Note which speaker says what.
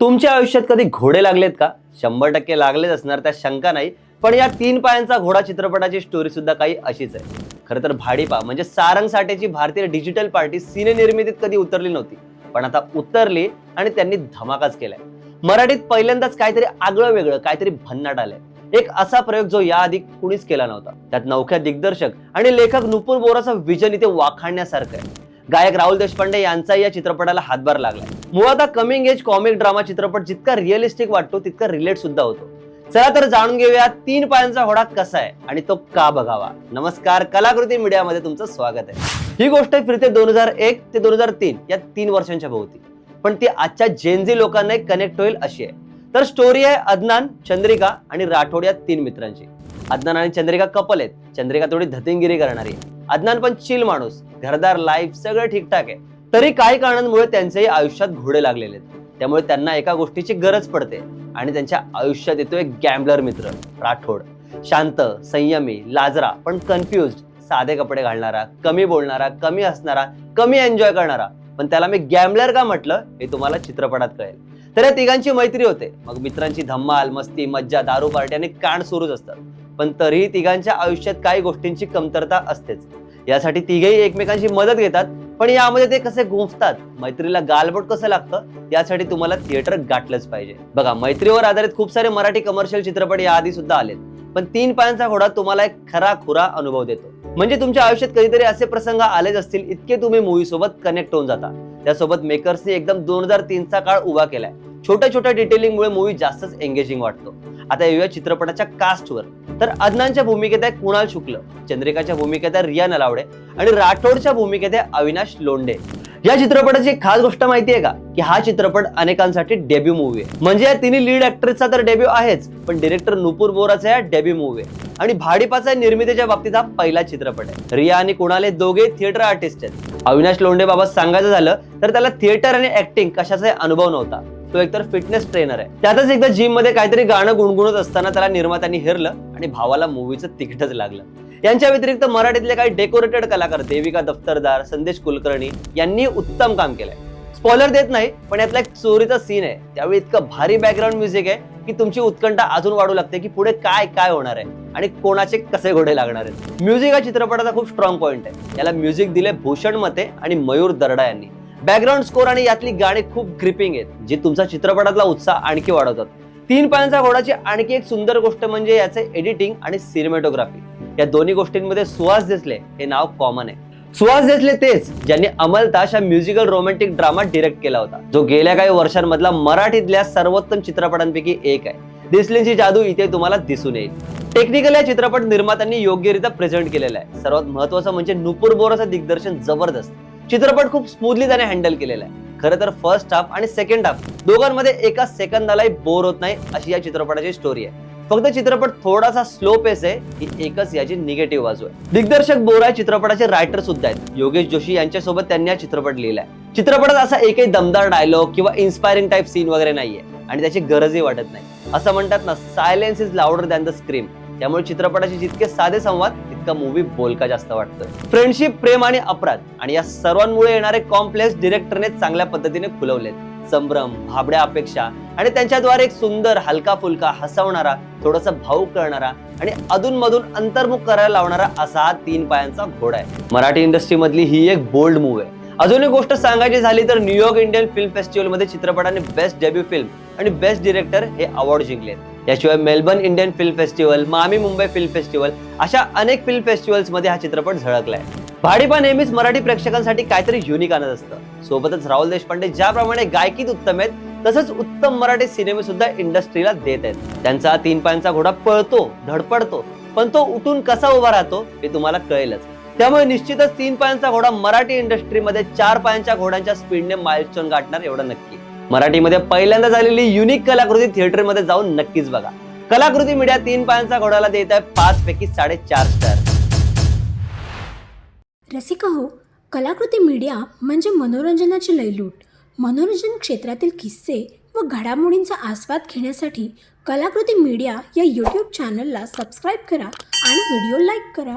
Speaker 1: तुमच्या आयुष्यात कधी घोडे लागलेत का? शंभर टक्के लागलेच असणार त्या शंका नाही. पण या तीन पायांचा घोडा चित्रपटाची स्टोरी सुद्धा काही अशीच आहे. खरं तर भाडीपा म्हणजे सारंग साठेची भारतीय डिजिटल पार्टी सिने निर्मितीत कधी उतरली नव्हती. पण आता उतरली आणि त्यांनी धमाकाच केलाय. मराठीत पहिल्यांदाच काहीतरी आगळं वेगळं काहीतरी भन्नाट आलंय. एक असा प्रयोग जो याआधी कुणीच केला नव्हता. त्यात नवख्या दिग्दर्शक आणि लेखक नुपूर बोराचा विजन इथे वाखाणण्यासारखं आहे. गायक राहुल देशपांडे यांचाही या चित्रपटाला हातभार लागला. मुळात हा कमिंग एज कॉमिक ड्रामा चित्रपट जितका रिअलिस्टिक वाटतो तितका रिलेट सुद्धा होतो. चला तर जाणून घेऊया तीन पायांचा होडा कसा आहे आणि तो का बघावा. नमस्कार कलाकृती मीडियामध्ये तुमचं स्वागत आहे. ही गोष्ट फिरते दोन हजार एक ते दोन हजार तीन या तीन वर्षांच्या भोवती. पण ती आजच्या जेनझी लोकांना कनेक्ट होईल अशी आहे. तर स्टोरी आहे अदनान चंद्रिका आणि राठोड या तीन मित्रांची. अदनान आणि चंद्रिका कपल आहेत. चंद्रिका थोडी धतिंगिरी करणारी अदनान पण चिल माणूस. घरदार लाईफ सगळं ठीकठाक आहे. तरी काही कारणांमुळे त्यांच्याही आयुष्यात घोडे लागलेले आहेत. त्यामुळे त्यांना एका गोष्टीची गरज पडते आणि त्यांच्या आयुष्यात येतो एक गॅम्बलर मित्र राठोड. शांत संयमी लाजरा पण कन्फ्युज साधे कपडे घालणारा कमी बोलणारा कमी हसणारा कमी एन्जॉय करणारा. पण त्याला मी गॅम्बलर का म्हटलं हे तुम्हाला चित्रपटात कळेल. तर या तिघांची मैत्री होते. मग मित्रांची धम्माल मस्ती मज्जा दारू पार्टी आणि कांड सुरूच असतात. पण तरीही तिघांच्या आयुष्यात काही गोष्टींची कमतरता असतेच. यासाठी तिघेही एकमेकांची मदत घेतात पण यामध्ये ते कसे गुंफतात मैत्रीला गालबोट कसं लागतं यासाठी तुम्हाला थिएटर गाठलंच पाहिजे. बघा मैत्रीवर आधारित खूप सारे मराठी कमर्शियल चित्रपट याआधी सुद्धा आलेत पण तीन पायांचा घोडा तुम्हाला एक खरा खुरा अनुभव देतो. म्हणजे तुमच्या आयुष्यात कधीतरी असे प्रसंग आलेच असतील इतके तुम्ही मूवी सोबत कनेक्ट होऊन जाता. त्यासोबत मेकर्सने एकदम दोन हजार तीनचा काळ उभा केलाय. छोट्या छोट्या डिटेलिंगमुळे मूवी जास्तच एंगेजिंग वाटतो. आता येऊया चित्रपटाच्या कास्टवर तर अदनानच्या भूमिकेत आहे कुणाल शुक्ल चंद्रिकाच्या भूमिकेत आहे रिया नलावडे आणि राठोडच्या भूमिकेत आहे अविनाश लोंडे या चित्रपटाची एक खास गोष्ट माहिती आहे का? की हा चित्रपट अनेकांसाठी डेब्यू मूवी आहे. म्हणजे या तिन्ही लीड ऍक्ट्रेसचा तर डेब्यू आहेच पण डिरेक्टर नुपूर बोराचा या डेब्यू मूवी आहे. आणि भाडीपाचा निर्मितीच्या बाबतीत हा पहिला चित्रपट आहे. रिया आणि कुणाल हे दोघे थिएटर आर्टिस्ट आहेत. अविनाश लोंढे बाबत सांगायचं झालं तर त्याला थिएटर आणि ऍक्टिंग कशाचाही अनुभव नव्हता. तो एकतर फिटनेस ट्रेनर आहे. त्यातच एकदा जिममध्ये काहीतरी गाणं गुणगुणत असताना त्याला निर्मात्यांनी हिरलं आणि भावाला मूवीचं तिकीटच लागलं. यांच्या व्यतिरिक्त मराठीतले काही डेकोरेटेड कलाकार देविका दफ्तरदार संदेश कुलकर्णी यांनी उत्तम काम केलंय. स्पॉलर देत नाही पण यातला एक चोरीचा सीन आहे. त्यावेळी इतकं भारी बॅकग्राऊंड म्युझिक आहे की तुमची उत्कंठा अजून वाढू लागते की पुढे काय काय होणार आहे आणि कोणाचे कसे घोडे लागणार आहेत. म्युझिक हा चित्रपटाचा खूप स्ट्रॉंग पॉईंट आहे. याला म्युझिक दिले भूषण मते आणि मयूर दरडा यांनी. बॅकग्राऊंड स्कोर आणि यातली गाणी खूप ग्रिपिंग आहेत जी तुमचा चित्रपटातला उत्साह आणखी वाढवतात. तीन पायांचा घोडाची आणखी एक सुंदर गोष्ट म्हणजे याचे एडिटिंग आणि सिनेमॅटोग्राफी या दोन्ही गोष्टींमध्ये सुहास देसले हे नाव कॉमन आहे. सुहास देसले तेच ज्यांनी अमलताश हा म्युझिकल रोमॅन्टिक ड्रामा डिरेक्ट केला होता जो गेल्या काही वर्षांमधला मराठीतल्या सर्वोत्तम चित्रपटांपैकी एक आहे. देसलेंची जादू इथे तुम्हाला दिसून येईल. टेक्निकल या चित्रपट निर्मात्यांनी योग्यरित्या प्रेझेंट केलेला आहे. सर्वात महत्वाचं म्हणजे नुपूर बोराचं दिग्दर्शन जबरदस्त. चित्रपट खूप स्मूथली त्याने हँडल केलेला आहे. खरं तर फर्स्ट हाफ आणि सेकंड हाफ दोघांमध्ये एका सेकंदालाही बोर होत नाही अशी या चित्रपटाची स्टोरी आहे. फक्त चित्रपट थोडासा स्लो पेस आहे ही एकच याची निगेटिव्ह बाजू आहे. दिग्दर्शक बोरा चित्रपटाचे रायटर सुद्धा आहेत. योगेश जोशी यांच्यासोबत त्यांनी हा चित्रपट लिहिलाय. चित्रपटात असा एकही दमदार डायलॉग किंवा इन्स्पायरिंग टाईप सीन वगैरे नाहीये आणि त्याची गरजही वाटत नाही. असं म्हणतात ना silence is louder than the scream त्यामुळे चित्रपटाचे जितके साधे संवाद इतका मूवी बोलका जास्त वाटतोय. फ्रेंडशिप प्रेम आणि अपराध. आणि या सर्वांमुळे येणारे कॉम्प्लेक्स डिरेक्टरने चांगल्या पद्धतीने खुलवलेत. संभ्रम भाबड्या अपेक्षा आणि त्यांच्याद्वारे एक सुंदर हलका फुलका हसवणारा थोडासा भाऊक करणारा आणि अधूनमधून अंतर्मुख करायला लावणारा असा हा तीन पायांचा घोडा आहे. मराठी इंडस्ट्रीमधली ही एक बोल्ड मूव आहे. अजून एक गोष्ट सांगायची झाली तर न्यूयॉर्क इंडियन फिल्म फेस्टिवलमध्ये चित्रपटाने बेस्ट डेब्यू फिल्म आणि बेस्ट डिरेक्टर हे अवॉर्ड जिंकलेत. याशिवाय मेलबर्न इंडियन फिल्म फेस्टिवल मामी मुंबई फिल्म फेस्टिवल अशा अनेक फिल्म फेस्टिवल्समध्ये हा चित्रपट झळकलाय. भाडीपा नेहमीच मराठी प्रेक्षकांसाठी काहीतरी युनिक आणत असतं. सोबतच राहुल देशपांडे ज्याप्रमाणे गायकीत उत्तम आहेत तसंच उत्तम मराठी सिनेमे सुद्धा इंडस्ट्रीला देत आहेत. त्यांचा तीन पायांचा घोडा पळतो धडपडतो पण तो उठून कसा उभा राहतो हे तुम्हाला कळेलच. त्यामुळे निश्चितच तीन पायांचा घोडा मराठी इंडस्ट्रीमध्ये चार पायांच्या घोड्यांच्या स्पीडने माइलस्टोन गाठणार एवढं नक्की. मराठीमध्ये पहिल्यांदा झालेली युनिक कलाकृती थिएटरमध्ये जाऊन नक्कीच बघा. कलाकृती मीडिया तीन पायांचा घोड्याला देत आहे पाच पैकी साडेचार स्टार
Speaker 2: रसिका हो कलाकृती मीडिया म्हणजे मनोरंजनाची लयलूट. मनोरंजन क्षेत्रातील किस्से व घडामोडींचा आस्वाद घेण्यासाठी कलाकृती मीडिया या यूट्यूब चॅनलला सबस्क्राईब करा आणि व्हिडिओ लाईक करा.